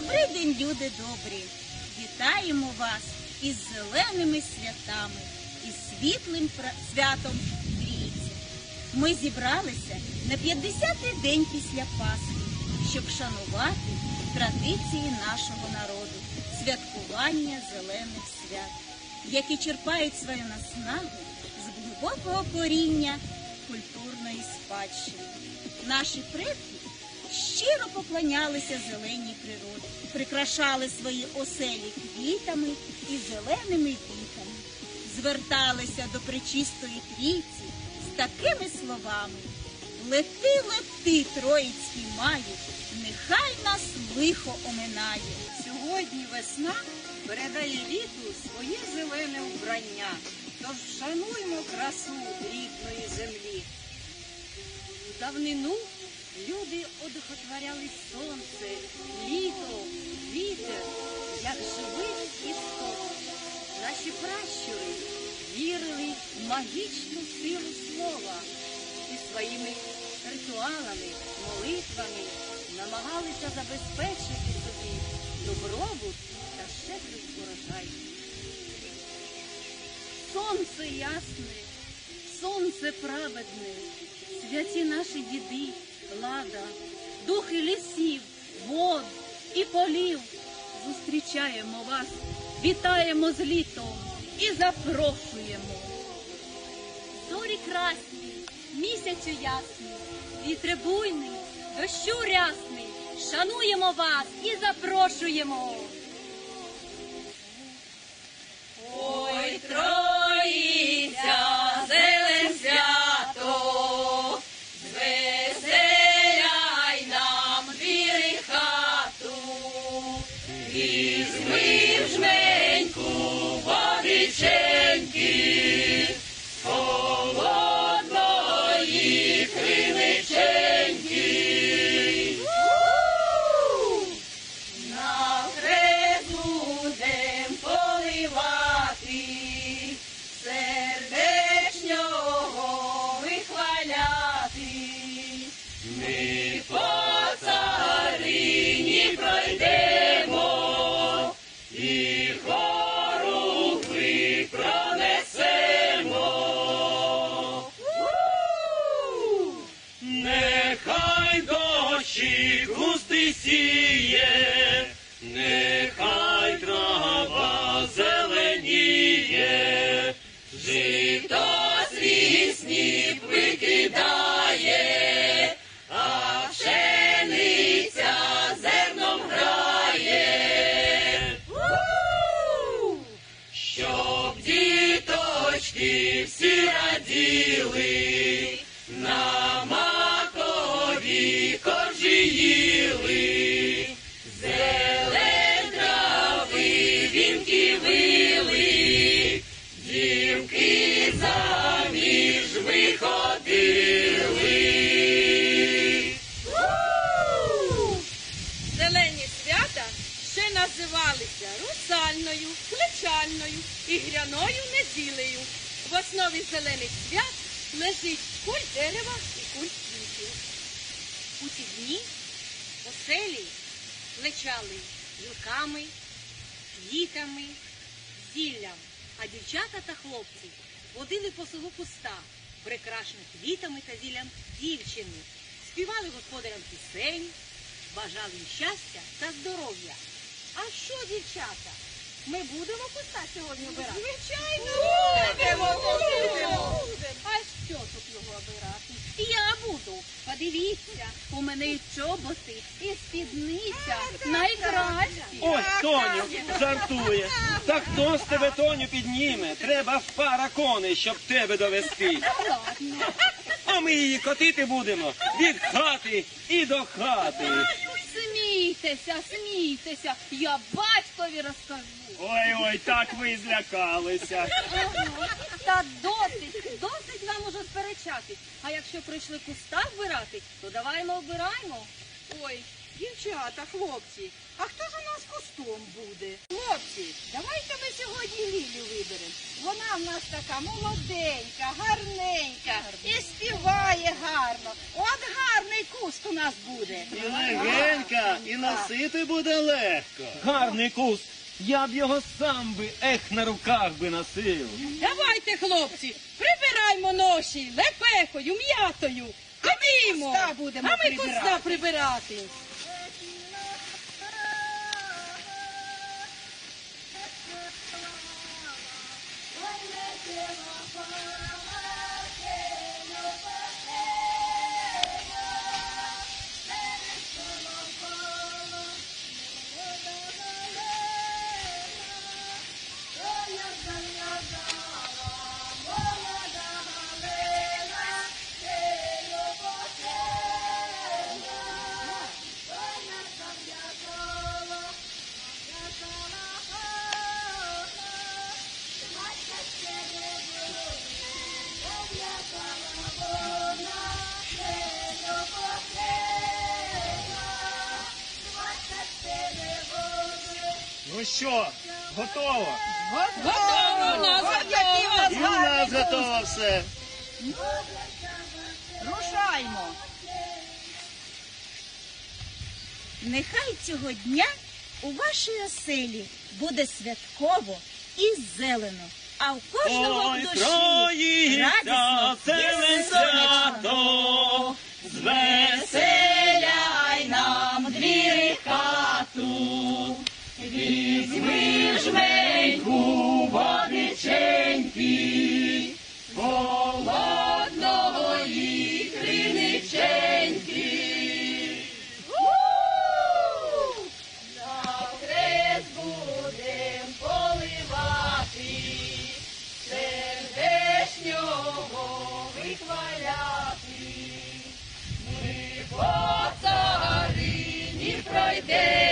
Добрий день, люди добрі! Вітаємо вас із зеленими святами, із світлим святом Трійці. Ми зібралися на 50-й день після Пасхи, щоб шанувати традиції нашого народу, святкування зелених свят, які черпають свою наснагу з глибокого коріння культурної спадщини. Наші предки щиро поклонялися зеленій природі, прикрашали свої оселі квітами і зеленими вітами, зверталися до пречистої трійці з такими словами: Лети, лети, троїцький маю, нехай нас лихо оминає. Сьогодні весна передає літу своє зелене вбрання. Тож шануймо красу рідної землі. Давнину люди одохотворяли сонце, літо, вітер, як живих істот. Наші пращури вірили в магічну силу слова і своїми ритуалами, молитвами намагалися забезпечити собі добробут та щедрий урожай. Сонце ясне, сонце праведне, святі наші діди, лада, духи лісів, вод і полів. Зустрічаємо вас, вітаємо з літом і запрошуємо. Зорі красні, місяцю ясний, вітре буйний, дощу рясний. Шануємо вас і запрошуємо. В основі зелених свят лежить куль дерева і куль квітів. У ці дні оселі лечали гілками, квітами, зіллям, а дівчата та хлопці водили по селу куста, прикрашених квітами та зіллям дівчини, співали господарям пісень, бажали щастя та здоров'я. А що, дівчата? Ми будемо куста сьогодні обирати? Звичайно, Будемо, будемо. А що тут його обирати? Я буду. Подивіться, у мене і чоботи, і спідниця найкращі. Ось Тоню жартує. Та хто з тебе Тоню підніме? Треба пара коней, щоб тебе довести. Ладно. А ми її котити будемо від хати і до хати. Смійтеся, смійтеся, я батькові розкажу. Ой, ой, так ви злякалися. Ага. Та досить, досить нам уже сперечати. А якщо прийшли куста вбирати, то даваймо обираємо. Ой, дівчата, хлопці, а хто ж у нас кустом буде? Хлопці, давайте ми сьогодні Лілю виберемо. Вона в нас така молоденька, гарненька і співає гарно. От гарний у нас буде. І легенька, і носити буде легко. Гарний куст. Я б його сам би, ех, на руках би носив. Давайте, хлопці, прибираймо ноші лепехою, м'ятою. Ходімо. куста будемо а ми прибирати. куста прибирати. Ну що, готово? Готово у нас, готово. І у нас готово все. Рушаймо. Нехай цього дня у вашій оселі буде святково і зелено, а в кожного в душі радісно і сонячно. свято, Звеселяй Yeah.